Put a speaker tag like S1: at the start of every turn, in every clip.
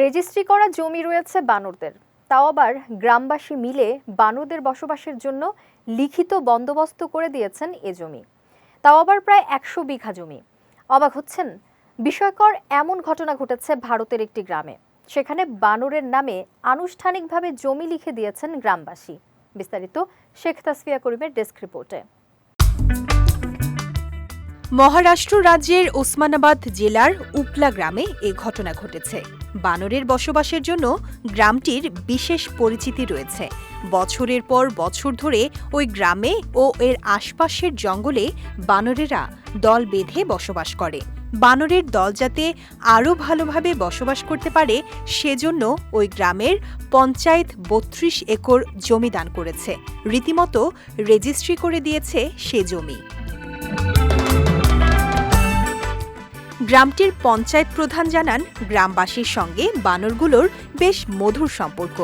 S1: Registry করা জমি রয়েছে বানরদের। তাও আবার গ্রামবাসী মিলে বানরদের বসবাসের জন্য লিখিত বন্দোবস্ত করে দিয়েছেন এ জমি। তাও আবার প্রায় একশো বিঘা জমি। অবাক হচ্ছেন? বিষয়কর এমন ঘটনা ঘটেছে ভারতের একটি গ্রামে। সেখানে বানরের নামে আনুষ্ঠানিকভাবে জমি লিখে দিয়েছেন গ্রামবাসী। বিস্তারিত শেখ তাসফিয়া করিমের ডেস্ক রিপোর্টে।
S2: মহারাষ্ট্র রাজ্যের ওসমানাবাদ জেলার উপলা গ্রামে এ ঘটনা ঘটেছে। বানরের বসবাসের জন্য গ্রামটির বিশেষ পরিচিতি রয়েছে। বছরের পর বছর ধরে ওই গ্রামে ও এর আশপাশের জঙ্গলে বানরেরা দল বেঁধে বসবাস করে। বানরের দল যাতে আরও ভালোভাবে বসবাস করতে পারে, সেজন্য ওই গ্রামের পঞ্চায়েত বত্রিশ একর জমি দান করেছে। রীতিমতো রেজিস্ট্রি করে দিয়েছে সে জমি। গ্রামটির পঞ্চায়েত প্রধান জানান, গ্রামবাসীর সঙ্গে বানরগুলোর বেশ মধুর সম্পর্ক।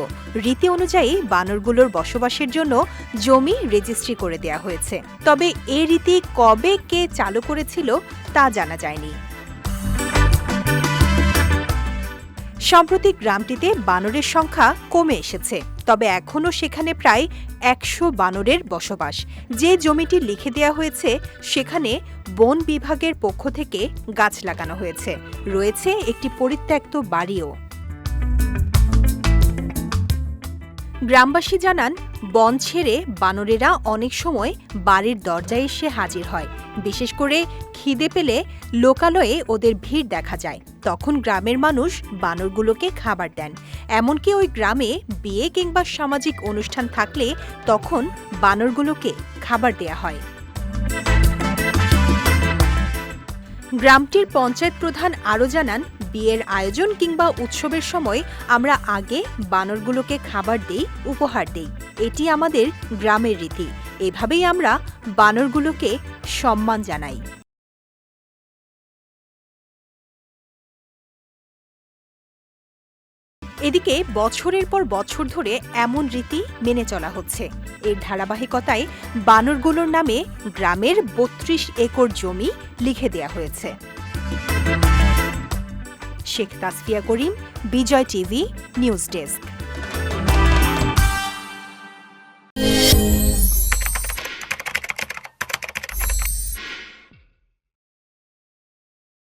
S2: রীতি অনুযায়ী বানরগুলোর বসবাসের জন্য জমি রেজিস্ট্রি করে দেয়া হয়েছে। তবে এ রীতি কবে কে চালু করেছিল তা জানা যায়নি। সম্প্রতি গ্রামটিতে বানরের সংখ্যা কমে এসেছে। তবে এখনও সেখানে প্রায় একশো বানরের বসবাস। যে জমিটি লিখে দেওয়া হয়েছে, সেখানে বন বিভাগের পক্ষ থেকে গাছ লাগানো হয়েছে। রয়েছে একটি পরিত্যক্ত বাড়িও। গ্রামবাসী জানান, বন ছেড়ে বানরেরা অনেক সময় বাড়ির দরজায় এসে হাজির হয়। বিশেষ করে খিদে পেলে লোকালয়ে ওদের ভিড় দেখা যায়। তখন গ্রামের মানুষ বানরগুলোকে খাবার দেন। এমনকি ওই গ্রামে বিয়ে কিংবা সামাজিক অনুষ্ঠান থাকলে তখন বানরগুলোকে খাবার দেয়া হয়। গ্রামটির পঞ্চায়েত প্রধান আরও জানান, বিয়ের আয়োজন কিংবা উৎসবের সময় আমরা আগে বানরগুলোকে খাবার দেই, উপহার দেই। এটি আমাদের গ্রামের রীতি। এভাবেই আমরা বানরগুলোকে সম্মান জানাই। এদিকে বছরের পর বছর ধরে এমন রীতি মেনে চলা হচ্ছে। এর ধারাবাহিকতায় বানরগুলোর নামে গ্রামের বত্রিশ একর জমি লিখে দেয়া হয়েছে। Sheikh Tasfia Karim, Bijoy TV, news desk.